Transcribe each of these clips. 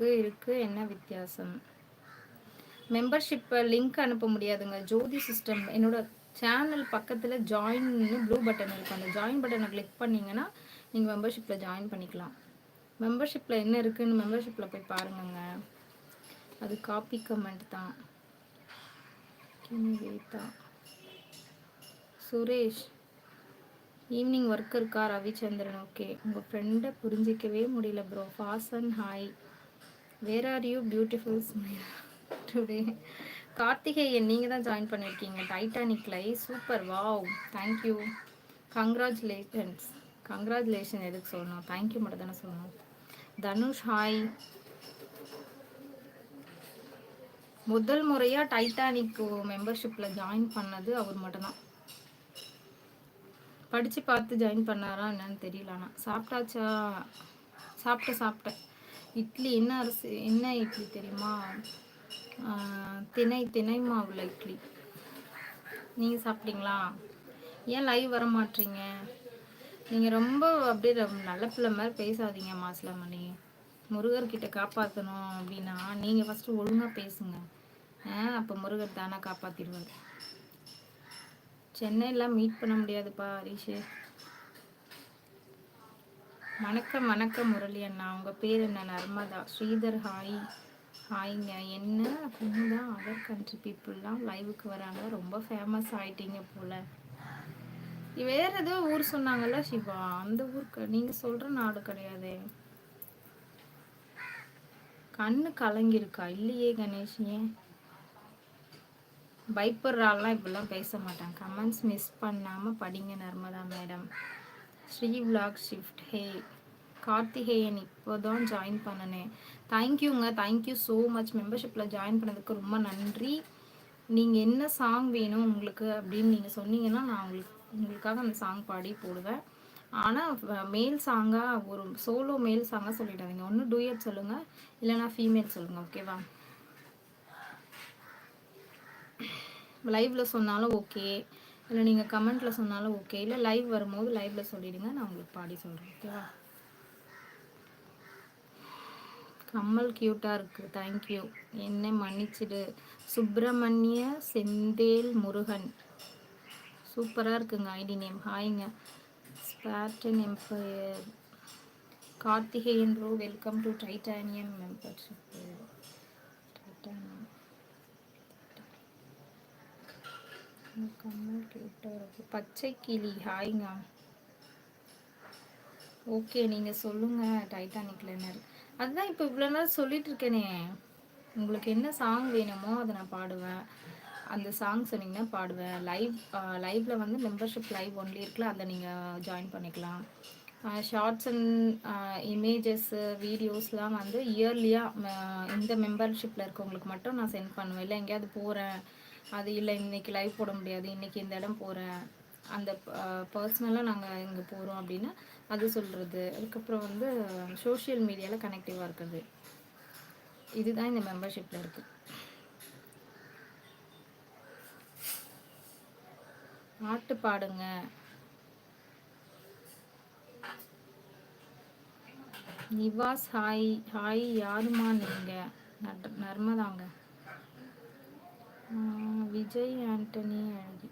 இருக்கு என்ன வித்தியாசம்? மெம்பர்ஷிப் லிங்க் அனுப்ப முடியாதுங்க. ஜோதி சிஸ்டம் என்னோட சேனல் பக்கத்தில் ஜாயின்னு ப்ளூ பட்டன் இருக்கும் அந்த ஜாயின் பட்டனை கிளிக் பண்ணிங்கன்னா நீங்கள் மெம்பர்ஷிப்பில் ஜாயின் பண்ணிக்கலாம். மெம்பர்ஷிப்பில் என்ன இருக்குதுன்னு மெம்பர்ஷிப்பில் போய் பாருங்கங்க. அது காப்பி கமெண்ட் தான். வேதா சுரேஷ் ஈவினிங் ஒர்க் இருக்கா ரவிச்சந்திரன். ஓகே உங்கள் ஃப்ரெண்டை புரிஞ்சிக்கவே முடியல bro fasten hi where are you beautiful today Karthikeyan நீங்கள் தான் ஜாயின் பண்ணியிருக்கீங்க Titanic lie super wow thank you congratulations congratulation எதுக்கு சொல்லணும்? தேங்க்யூ மட்டும் தானே சொல்லணும். தனுஷ் ஹாய் முதல் முறையாக டைட்டானிக் மெம்பர்ஷிப்பில் ஜாயின் பண்ணது அவர் மட்டும்தான். படித்து பார்த்து ஜாயின் பண்ணாரா என்னன்னு தெரியல ஆனால் சாப்பிட்டாச்சா? சாப்பிட்டேன் சாப்பிட்டேன். இட்லி என்ன அரிசி என்ன இட்லி தெரியுமா? திணை திணை மாவுல இட்லி. நீங்கள் சாப்பிட்டீங்களா? ஏன் லைவ் வர மாட்டீங்க? நீங்கள் ரொம்ப அப்படியே நல்ல பிள்ளை மாதிரி பேசாதீங்க மாசிலாமணி. முருகர்கிட்ட காப்பாற்றணும் அப்படின்னா நீங்கள் ஃபஸ்ட்டு ஒழுங்காக பேசுங்க. அப்போ முருகர் தானே காப்பாற்றிடுவார் சென்னையில் மீட் பண்ண முடியாதுப்பா ஹரிஷு. வணக்கம் வணக்கம் முரளி அண்ணா. உங்கள் பேர் என்ன? நர்மதா. ஸ்ரீதர் ஹாய். ஹாய்ங்க. என்ன தான் அதர் கண்ட்ரி பீப்புளெலாம் லைவுக்கு வராங்க. ரொம்ப ஃபேமஸ் ஆயிட்டீங்க போல். வேறு ஏதோ ஊர் சொன்னாங்கல்ல சிவா? அந்த ஊருக்கு. நீங்கள் சொல்கிற நாடு கிடையாது. கண்ணு கலங்கிருக்கா இல்லையே கணேஷ். ஏன்? பயப்படுறாள்லாம் இப்படிலாம் பேச மாட்டாங்க. கமெண்ட்ஸ் மிஸ் பண்ணாமல் படிங்க Narmada madam. Sri vlog shift hey Karthikeyan இப்போ தான் ஜாயின் பண்ணினேன் தேங்க்யூங்க தேங்க்யூ ஸோ மச் மெம்பர்ஷிப்பில் ஜாயின் பண்ணதுக்கு ரொம்ப நன்றி. நீங்கள் என்ன சாங் வேணும் உங்களுக்கு அப்படின்னு நீங்கள் சொன்னீங்கன்னா நான் உங்களுக்கு உங்களுக்காக அந்த சாங் பாடி போடுவேன். ஆனால் மேல் சாங்காக ஒரு சோலோ மேல் சாங்காக சொல்லிடாதீங்க. ஒன்று டூயட் சொல்லுங்கள் இல்லைனா ஃபீமேல் சொல்லுங்கள் ஓகேவா லைவில் சொன்னாலும் ஓகே இல்லை நீங்கள் கமெண்ட்டில் சொன்னாலும் ஓகே இல்லை லைவ் வரும்போது லைவில் சொல்லிடுங்க நான் உங்களுக்கு பாடி சொல்கிறேன் ஓகேவா கம்மல் க்யூட்டாக இருக்குது தேங்க்யூ என்ன மன்னிச்சிடு. சுப்பிரமணிய செந்தேல் முருகன். சூப்பராக இருக்குங்க ஐடி நேம் ஹாய்ங்க Spartan empire Karthikeyan row welcome to titanium membership titanium கம்மல் கியூட்டாக இருக்குது பச்சை கிளி ஹாய்ங்க. ஓகே நீங்கள் சொல்லுங்கள் டைட்டானிக்கில் என்ன அதுதான் இப்போ இவ்வளோ நாள் சொல்லிட்டு இருக்கேனே உங்களுக்கு என்ன சாங் வேணுமோ அதை நான் பாடுவேன். அந்த சாங் சொன்னீங்கன்னா பாடுவேன். லைவ் லைவில் வந்து மெம்பர்ஷிப் லைவ் ஒன்லி இருக்குல்ல அதை நீங்கள் ஜாயின் பண்ணிக்கலாம். ஷார்ட்ஸ் அண்ட் இமேஜஸ்ஸு வீடியோஸ்லாம் வந்து இயர்லியாக இந்த மெம்பர்ஷிப்பில் இருக்கவங்களுக்கு மட்டும் நான் சென்ட் பண்ணுவேன். இல்லை எங்கேயாவது போகிறேன் அது இல்லை இன்றைக்கி லைவ் போட முடியாது இன்றைக்கி இந்த இடம் போகிறேன் அந்த பர்சனலாக நாங்கள் இங்கே போகிறோம் அப்படின்னா அது சொல்கிறது அதுக்கப்புறம் வந்து சோஷியல் மீடியாவில் கனெக்டிவாக இருக்கிறது. இதுதான் இந்த மெம்பர்ஷிப்பில் இருக்குது பாட்டு பாடுங்க. நிவாஸ் ஹாய் ஹாய் யாருமா நீங்கள் நர்மதாங்க. விஜய் ஆண்டனி அழகி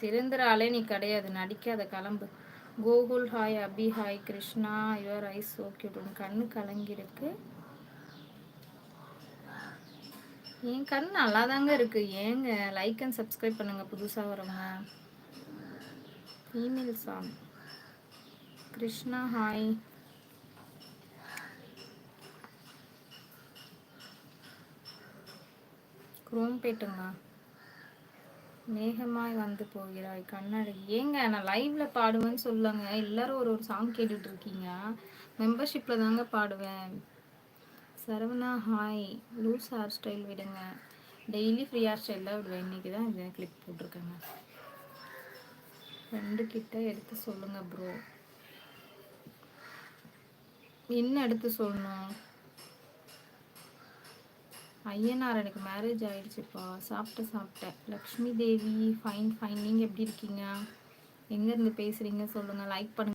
திறந்துறாலே நீ கிடையாது. நடிக்காத கிளம்பு. Gokul hi Abhi hi Krishna your eyes okay உன் கண்ணு கலங்கிருக்கு என் கண் நல்லா தாங்க இருக்கு. ஏங்க லைக் அண்ட் சப்ஸ்கிரைப் பண்ணுங்க புதுசாக வரவங்க. Female song Krishna hi. குரோம்பேட்டுங்க மேகமாய் வந்து போகிறாய் கண்ணழகி ஏங்க நான் லைவ்ல பாடுவேன்னு சொல்லுங்க. எல்லாரும் ஒரு ஒரு சாங் கேட்டுட்டு இருக்கீங்க. மெம்பர்ஷிப்ல தாங்க பாடுவேன். Saravana hi loose hair style விடுங்க. டெய்லி ஃப்ரீ ஹேர் ஸ்டைல் தான் விடுவேன். இன்னைக்கு தான் இதை கிளிக் போட்டிருக்கேங்க. ரெண்டு கிட்ட எடுத்து சொல்லுங்க ப்ரோ என்ன எடுத்து சொல்லணும்? ஐயனார் எனக்கு மேரேஜ் ஆகிடுச்சுப்பா சாப்பிட்ட சாப்பிட்டேன். லக்ஷ்மி தேவி ஃபைன் ஃபைன் நீங்கள் எப்படி இருக்கீங்க? எங்கேருந்து பேசுகிறீங்க சொல்லுங்கள் லைக் பண்ணுங்கள்